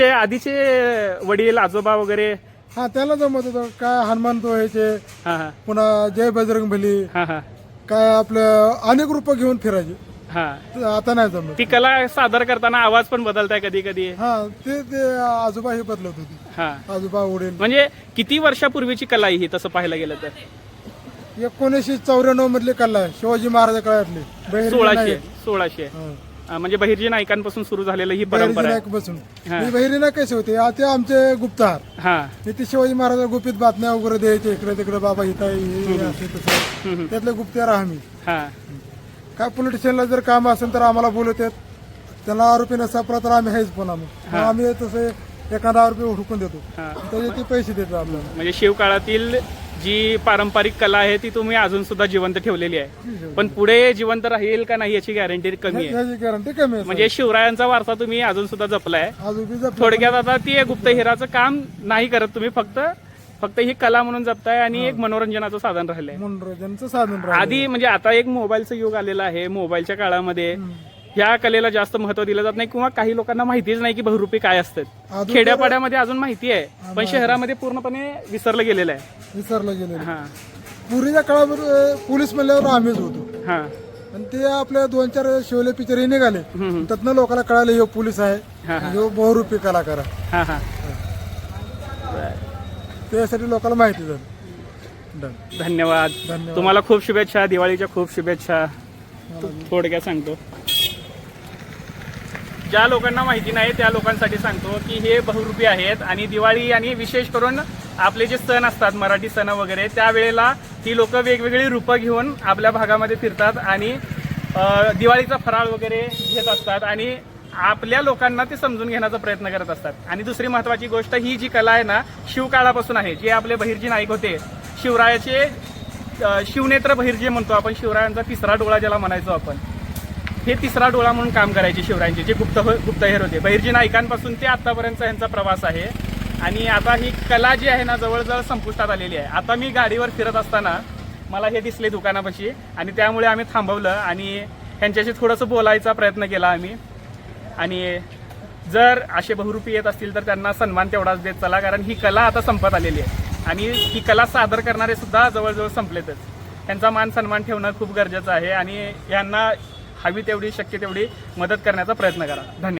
तुमचे आधीचे वडील आजोबा वगैरे? हा त्याला जमत होतं. काय हनुमान व्हायचे हा हा पुन्हा जय बजरंग हा हा. काय आपलं अनेक रूप घेऊन फिरायचे. हा. आता नाही जमत. ती कला सादर करताना आवाज पण बदलताय कधी कधी हा ते ते आजोबा हे बदलत होते. हा. आजोबा वडील. म्हणजे किती वर्षापूर्वीची कला आहे ही तसं पाहायला गेलं तर? एकोणीसशे चौऱ्याण्णव मधली कला आहे शिवाजी महाराज काळातली. सोळाशे. सोळाशे. हा. म्हणजे बहिर्जी नायकांपासून सुरू झालेलं ही परंपरा आहे. बसून बहिरी नाईक कसे होते? आ, ते आमचे गुप्तहार. हा. ते शिवाजी महाराज गुपित बातम्या वगैरे द्यायचे इकडे तिकडे बाबा हे हे असे तसं. हम्म. त्यातले गुप्तहार आम्ही. हा. काय पोलिटिशियनला जर काम असेल तर आम्हाला बोलवतात त्याला आरोपी सापडा तर आम्ही हेच पण आम्ही. मग आम्ही तसे एखादा आरोपी हुडकून देतो. त्याचे ते पैसे देतो आपल्याला. म्हणजे शिवकाळातील जी पारंपरिक कला आहे ती तुम्ही अजून सुद्धा जिवंत ठेवलेली आहे. पण पुढे जिवंत राहील का नाही याची गॅरंटी कमी आहे. गॅरंटी कमी आहे म्हणजे शिवरायांचा वारसा तुम्ही अजून सुद्धा जपलाय. थोडक्यात आता ती गुप्त हिराचं काम नाही करत तुम्ही फक्त फक्त ही कला म्हणून जपताय आणि एक मनोरंजनाचं साधन राहिलंय. मनोरंजनाचं साधन राहिलं. आधी म्हणजे आता एक मोबाईलचं युग आलेलं आहे मोबाईलच्या काळामध्ये ह्या कलेला जास्त महत्त्व दिलं जात नाही किंवा काही लोकांना माहितीच नाही की बहुरूपी काय असतात खेड्यापाड्यामध्ये अजून माहिती आहे पण शहरामध्ये पूर्णपणे विसरलं गेलेलं आहे. विसरलं गेलेलं हा. पुरीच्या काळामध्ये पोलीस म्हणल्यावर आम्हीच होतो. हा. आणि ते आपल्या दोन चार शिवले पिक्चर निघाले. हम्म. त्यातनं लोकांना कळालं ह्यो पोलीस आहे. हा, हा. ह्यो बहुरूपी कलाकार आहे. हा हा. त्यासाठी लोकांना माहिती झालं. डन. धन्यवाद. धन्यवाद. तुम्हाला खूप शुभेच्छा दिवाळीच्या खूप शुभेच्छा. थोडक्यात सांगतो. ज्या लोकांना माहिती नाही त्या लोकांसाठी सांगतो की हे बहुरूपी आहेत आणि दिवाळी आणि विशेष करून आपले जे सण असतात मराठी सण वगैरे त्यावेळेला ही लोक वेगवेगळी रूपं घेऊन आपल्या भागामध्ये फिरतात आणि दिवाळीचा फराळ वगैरे घेत असतात आणि आपल्या लोकांना ते समजून घेण्याचा प्रयत्न करत असतात. आणि दुसरी महत्वाची गोष्ट ही जी कला आहे ना शिवकाळापासून आहे. जे आपले बहिर्जी नाईक होते शिवरायाचे शिवनेत्र बहिर्जी म्हणतो आपण शिवरायांचा तिसरा डोळा ज्याला म्हणायचो आपण हे तिसरा डोळा म्हणून काम करायचे शिवरायांचे जे गुप्त हो- गुप्तहेर होते. बहिर्जी नाईकांपासून ते आतापर्यंत यांचा प्रवास आहे. आणि आता ही कला जी आहे ना जवळजवळ संपुष्टात आलेली आहे. आता मी गाडीवर फिरत असताना मला हे दिसले दुकानापाशी आणि त्यामुळे आम्ही थांबवलं आणि ह्यांच्याशी थोडंसं बोलायचा प्रयत्न केला आम्ही. आणि जर असे बहुरूपी येत असतील तर त्यांना सन्मान तेवढाच देत चला कारण ही कला आता संपत आलेली आहे. आणि ही कला सादर करणारे सुद्धा जवळजवळ संपलेतच. त्यांचा मान सन्मान ठेवणं खूप गरजेचं आहे आणि यांना हवी तेवढी शक्य तेवढी मदत करण्याचा प्रयत्न करा. धन्यवाद.